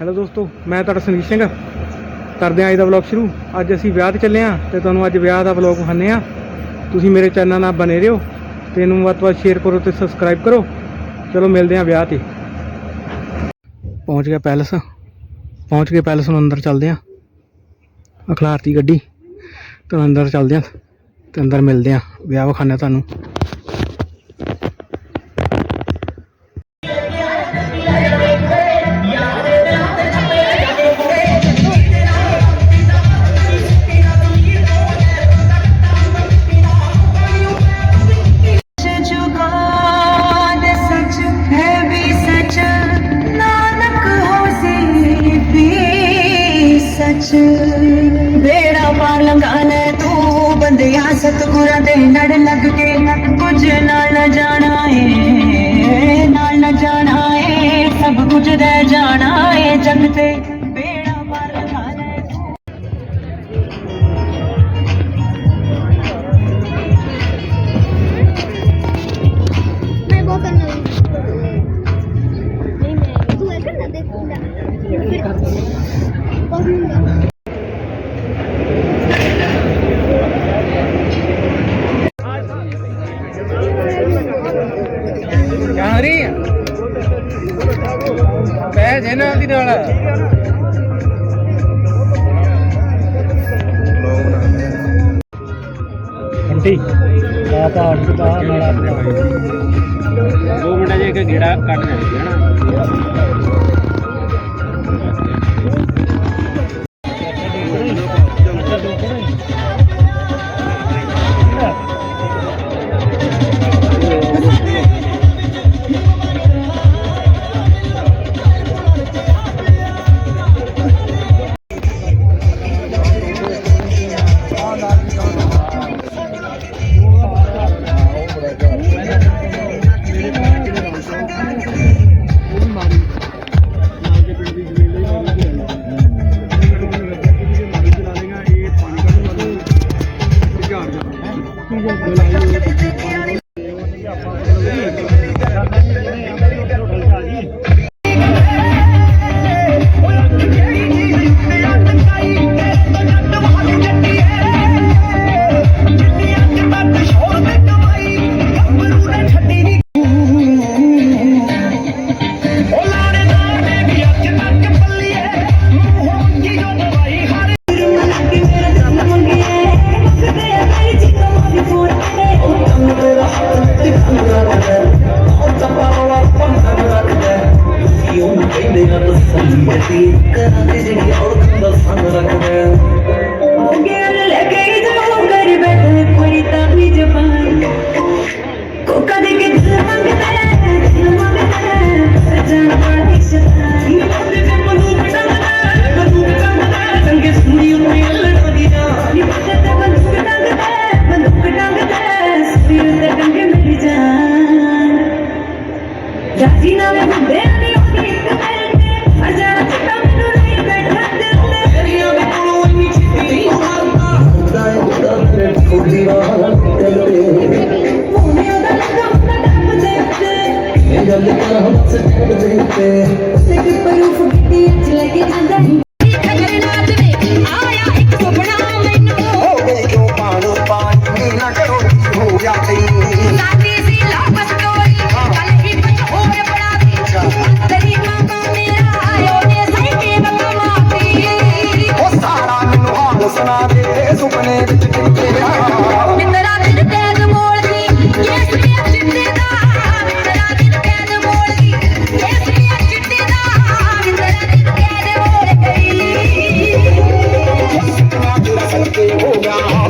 Hello ਦੋਸਤੋ ਮੈਂ ਤੁਹਾਡਾ ਸੁਨੀਲ ਸਿੰਘ ਕਰਦੇ ਆਂ ਅੱਜ ਦਾ ਵਲੌਗ ਸ਼ੁਰੂ ਅੱਜ ਅਸੀਂ ਵਿਆਹ ਤੇ ਚੱਲੇ ਆਂ ਤੇ ਤੁਹਾਨੂੰ ਅੱਜ ਵਿਆਹ ਦਾ ਵਲੌਗ ਵਖਾਣੇ ਆਂ ਤੁਸੀਂ ਮੇਰੇ ਚੈਨਲ ਨਾਲ ਬਨੇ ਰਹੋ ਤੇ ਇਹਨੂੰ ਵੱਧ ਤੋਂ ਵੱਧ ਸ਼ੇਅਰ ਕਰੋ ਤੇ ਸਬਸਕ੍ਰਾਈਬ ਕਰੋ ਚਲੋ ਮਿਲਦੇ ਆਂ ਵਿਆਹ ਤੇ ਪਹੁੰਚ ਗਿਆ ਪੈਲਸ ਪਹੁੰਚ ਕੇ ਪੈਲਸ ਨੂੰ ਅੰਦਰ ਚੱਲਦੇ ਆਂ ਅਖਲਾਰਤੀ ਗੱਡੀ ਤੇ ਅੰਦਰ ਚੱਲਦੇ ਆਂ ਤੇ ਅੰਦਰ ਮਿਲਦੇ ਆਂ ਵਿਆਹ ਵਖਾਨੇ ਤੁਹਾਨੂੰ ਸਤਗੁਰਾਂ ਦੇ ਲੜ ਲੱਗ ਕੇ ਕੁਝ ਨਾਲ ਨਾ ਜਾਣਾ ਏ ਨਾਲ ਨਾ ਜਾਣਾ ਏ ਸਭ ਕੁਝ ਰਹਿ ਜਾਣਾ ਏ ਜਗ ਤੇ Thank you. তার I'm Take it, but you forget the like it, and then. कैसे होगा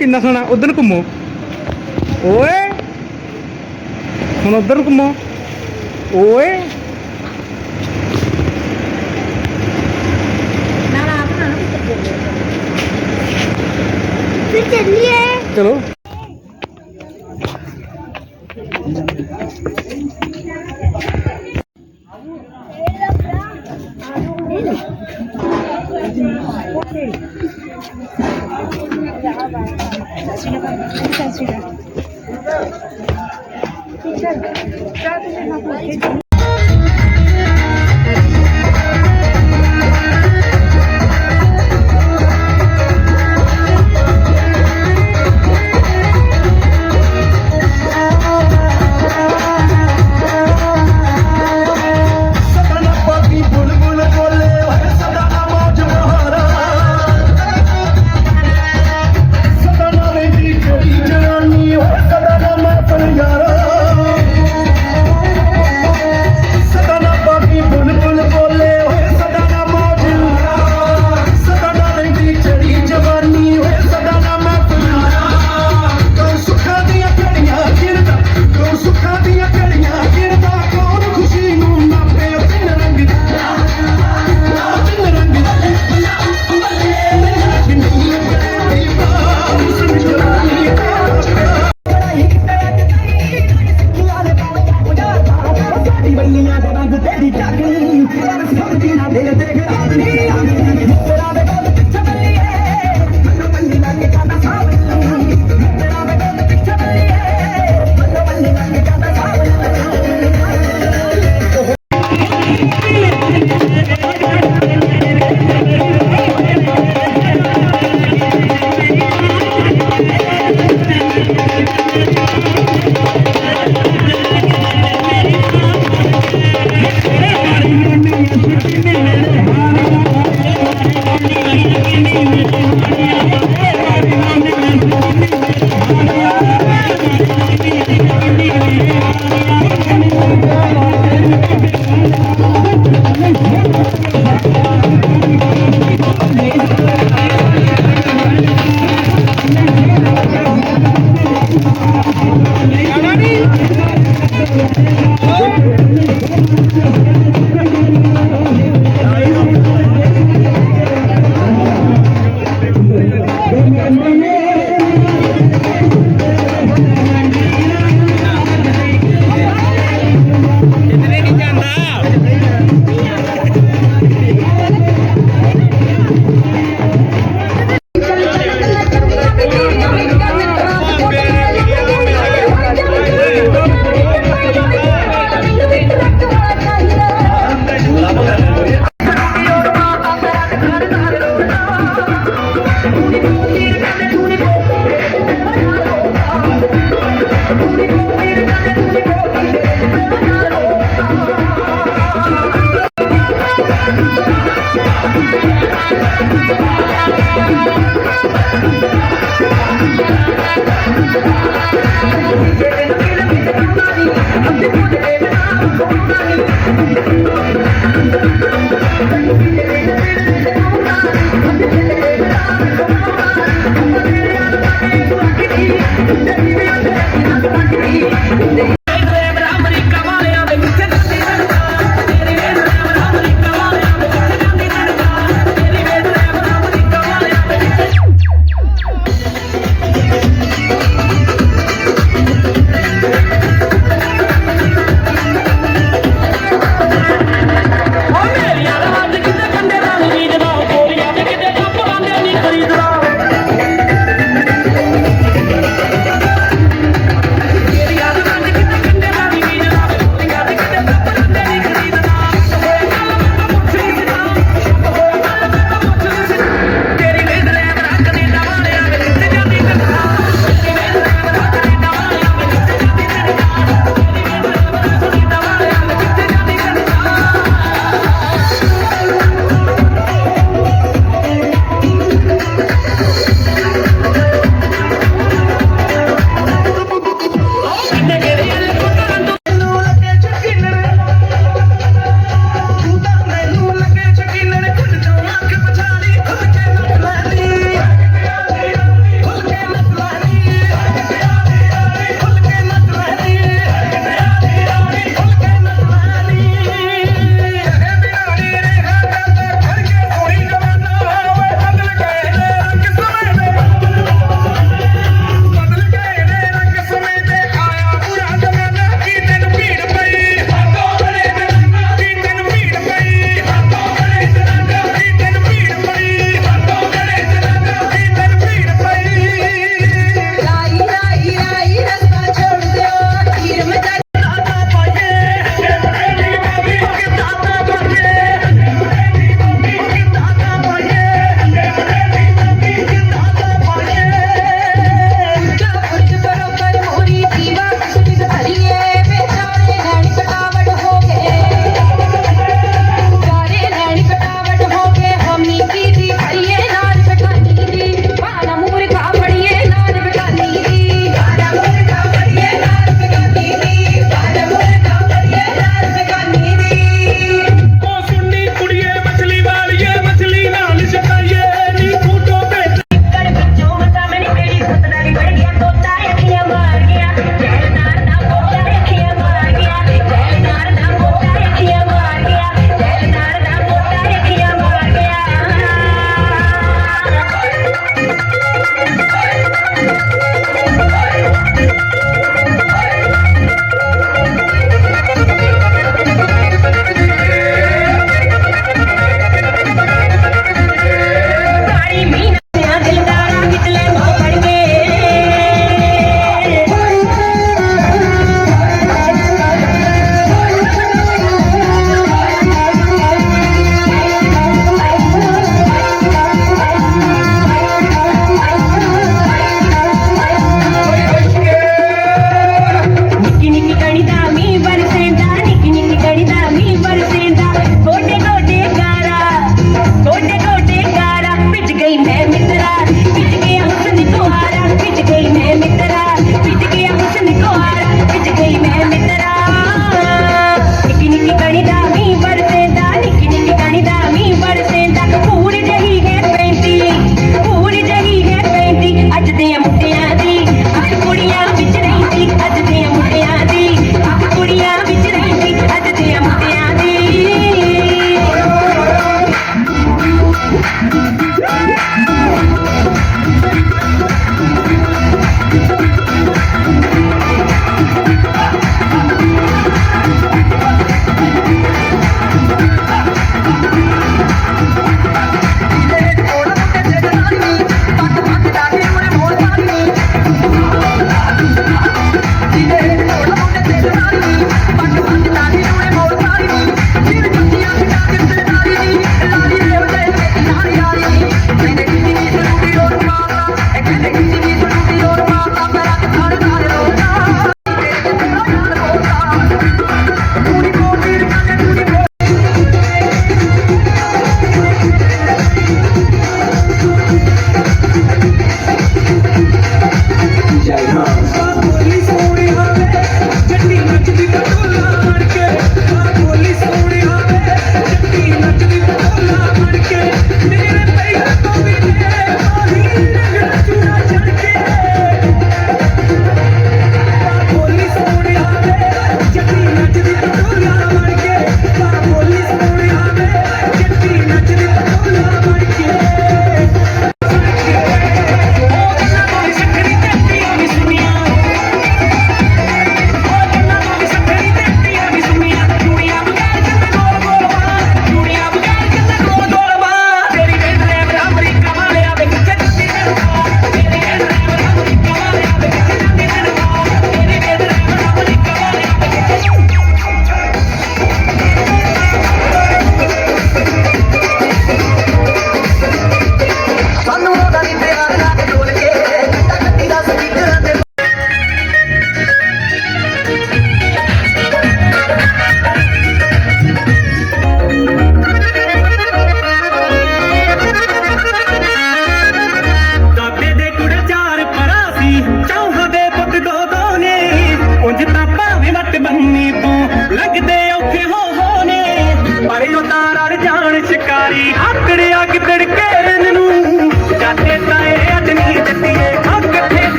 ਕਿੰਨਾ ਸੋਹਣਾ ਉਧਰ ਘੁੰਮੋ ਓਏ ਹੁਣ ਉਧਰ ਘੁੰਮੋ ਓਏ ਨਾ ਨਾ ਨਾ ਕਿੱਥੇ ਚਲੋ